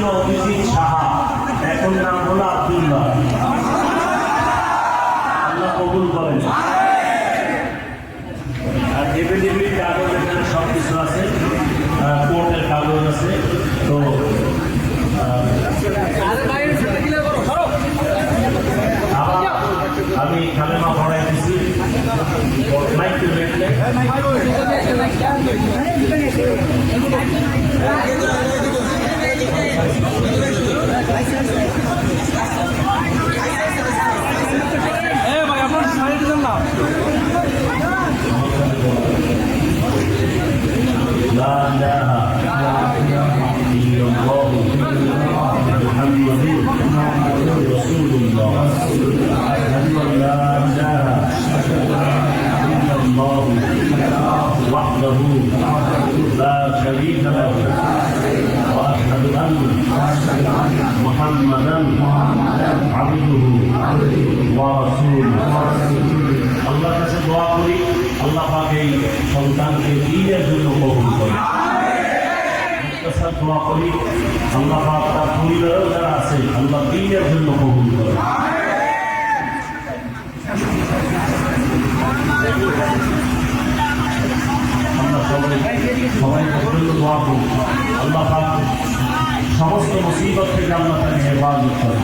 ছিল অভিজিৎ সাহা, এখন নাম হলো আব্দুল্লাহ। আল্লাহ কবুল করেন। আর এভিডেভিট কাগজ এখানে সব কিছু আছে কোর্টের কাগজ আছে, তো আমি কালেমা পড়াই দিছি। মাইক টু দেখলে وحده لا شريك له. محمدا عبده ورسوله আল্লাহর কাছে দোয়া করি আল্লাহ পাক এই সন্তানকে দিনের জন্য কবুল করে মুক্তাসার দোয়া করি আল্লাহ পাক তার পরিবারেও যারা আছে আল্লাহ দিনের জন্য কবুল করে আমরা সবাই সবাই জন্য দোয়া করি আল্লাহ পাক সমস্ত মুসিবত থেকে আল্লাহ হেফাজত করে